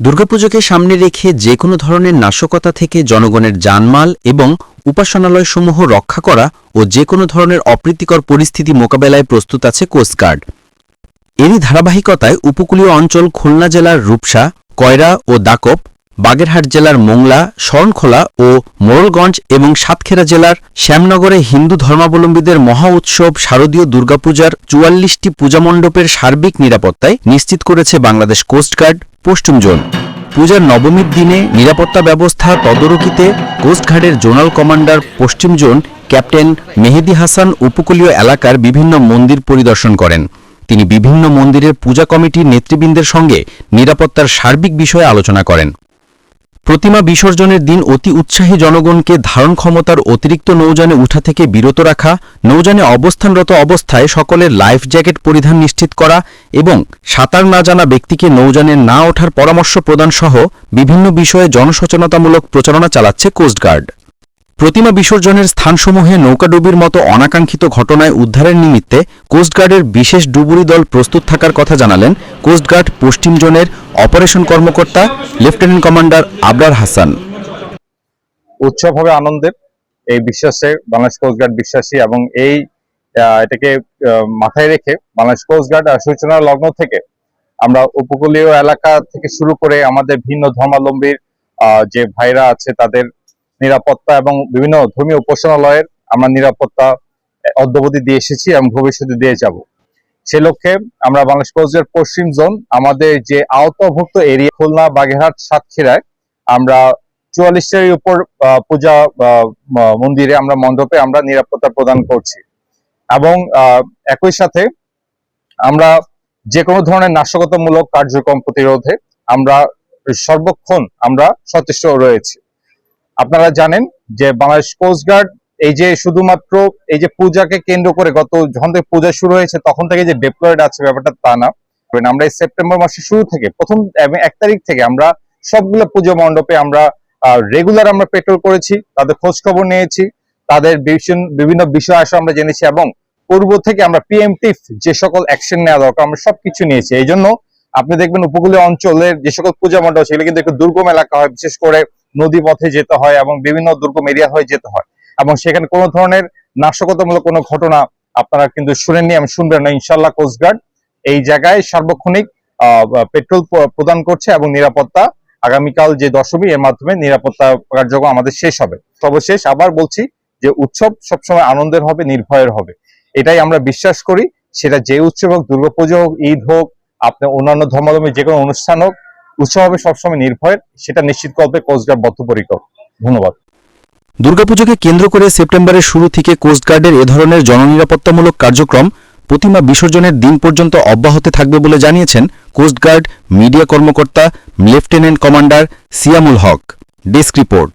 দুর্গাপুজোকে সামনে রেখে যে কোনো ধরনের নাশকতা থেকে জনগণের জানমাল এবং উপাসনালয়সমূহ রক্ষা করা ও যে কোনো ধরনের অপ্রীতিকর পরিস্থিতি মোকাবেলায় প্রস্তুত আছে কোস্টগার্ড এরই ধারাবাহিকতায় উপকূলীয় অঞ্চল খুলনা জেলার রূপসা, কয়রা ও দাকপ, বাগেরহাট জেলার মোংলা, শরণখোলা ও মোড়লগঞ্জ এবং সাতক্ষীরা জেলার শ্যামনগরে হিন্দু ধর্মাবলম্বীদের মহা উৎসব শারদীয় দুর্গাপূজার চুয়াল্লিশটি পূজামণ্ডপের সার্বিক নিরাপত্তায় নিশ্চিত করেছে বাংলাদেশ কোস্টগার্ড পশ্চিম জোন। পূজার নবমীর দিনে নিরাপত্তা ব্যবস্থা তদরকিতে কোস্টঘাটের জোনাল কমান্ডার পশ্চিম জোন ক্যাপ্টেন মেহেদি হাসান উপকূলীয় এলাকার বিভিন্ন মন্দির পরিদর্শন করেন। তিনি বিভিন্ন মন্দিরের পূজা কমিটির নেতৃবৃন্দের সঙ্গে নিরাপত্তার সার্বিক বিষয়ে আলোচনা করেন। প্রতিমা বিসর্জনের দিন অতি উৎসাহী জনগণকে ধারণ ক্ষমতার অতিরিক্ত নৌযানে উঠা থেকে বিরত রাখা, নৌযানে অবস্থানরত অবস্থায় সকলের লাইফ জ্যাকেট পরিধান নিশ্চিত করা এবং সাঁতার না জানা ব্যক্তিকে নৌযানে না ওঠার পরামর্শ প্রদান সহ বিভিন্ন বিষয়ে জনসচেতনতামূলক প্রচারণা চালাচ্ছে কোস্টগার্ড। প্রতিমা বিসর্জনের স্থানসমূহে নৌকাডুবির মতো অনাকাঙ্ক্ষিত ঘটনায় উদ্ধারের নিমিত্তে কোস্টগার্ডের বিশেষ ডুবুরি দল প্রস্তুত থাকার কথা জানালেন কোস্টগার্ড পশ্চিম জোনের অপারেশন কর্মকর্তা লেফটেন্যান্ট কমান্ডার আবরার হাসান। উৎসব হবে আনন্দের। এই বিশ্বাসে বাংলাদেশ কোস্টগার্ড বিশ্বাসী এবং এই এটাকে মাথায় রেখে বাংলাদেশ কোস্টগার্ড আহ, সূচনা লগ্ন থেকে আমরা উপকূলীয় এলাকা থেকে শুরু করে আমাদের ভিন্ন ধর্মাবলম্বীর যে ভাইরা আছে তাদের নিরাপত্তা এবং বিভিন্ন ধর্মীয় উপাসনালয়ের আমরা নিরাপত্তা অদ্যবধি দিয়ে এসেছি এবং ভবিষ্যতে দিয়ে যাব। সে লক্ষ্যে আমরা বাংলাদেশ কোস্টগার্ড পশ্চিম জোন আমাদের যে আওতাভুক্ত এরিয়া খুলনা, বাগেরহাট, সাতক্ষীরায় আমরা চুয়াল্লিশটার উপর পূজা মন্দিরে আমরা মণ্ডপে আমরা নিরাপত্তা প্রদান করছি। এবং একই সাথে আমরা যে কোনো ধরনের নাশকতামূলক কার্যক্রম প্রতিরোধে আমরা সর্বক্ষণ আমরা সচেষ্ট রয়েছি। আপনারা জানেন যে বাংলাদেশ কোস্টগার্ড এই যে শুধুমাত্র এই যে পূজাকে কেন্দ্র করে গত যখন থেকে পূজা শুরু হয়েছে, তখন থেকে যে ডেপ্লয়েড আছে ব্যাপারটা তা না। আমরা এই সেপ্টেম্বর মাসের শুরু থেকে, প্রথম এক তারিখ থেকে আমরা সবগুলো পুজো মণ্ডপে আমরা রেগুলার আমরা পেট্রোল করেছি, তাদের খোঁজ খবর নিয়েছি, তাদের বিভিন্ন বিষয় আসে আমরা জেনেছি এবং পূর্ব থেকে আমরা প্রিএমটিভ যে সকল অ্যাকশন নেওয়া দরকার, আমরা সবকিছু নিয়েছি। এই জন্য আপনি দেখবেন উপকূলীয় অঞ্চলের যে সকল পূজা মণ্ডপ, সেগুলো কিন্তু একটু দুর্গম এলাকা হয়, বিশেষ করে নদী পথে যেতে হয় এবং বিভিন্ন দুর্গম এরিয়া হয়ে যেতে হয়। এবং সেখানে কোনো ধরনের নাশকতামূলক কোনো ঘটনা আপনারা কিন্তু শুনেননি, আমি শুনবেন না। ইনশাল্লাহ কোস্টগার্ড এই জায়গায় সার্বক্ষণিক পেট্রোল প্রদান করছে এবং নিরাপত্তা আগামীকাল যে দশমী, এর মাধ্যমে নিরাপত্তা কার্যক্রম আমাদের শেষ হবে। সর্বশেষ আবার বলছি যে উৎসব সবসময় আনন্দের হবে, নির্ভয়ের হবে। এটাই আমরা বিশ্বাস করি। সেটা যে উৎসব হোক, দুর্গাপুজো হোক, ঈদ হোক, আপনার অন্যান্য ধর্মাবলম্বী যে কোনো অনুষ্ঠান হোক উৎসব হবে সবসময় নির্ভয়ের সেটা নিশ্চিত করবে কোস্টগার্ড বদ্ধপরিকর। ধন্যবাদ। দুর্গাপুজোকে কেন্দ্র করে সেপ্টেম্বরের শুরু থেকে কোস্টগার্ডের এ ধরনের জননিরাপত্তামূলক কার্যক্রম প্রতিমা বিসর্জনের দিন পর্যন্ত অব্যাহত থাকবে বলে জানিয়েছেন কোস্টগার্ড মিডিয়া কর্মকর্তা lieutenant commander Siamul Haque. Desk report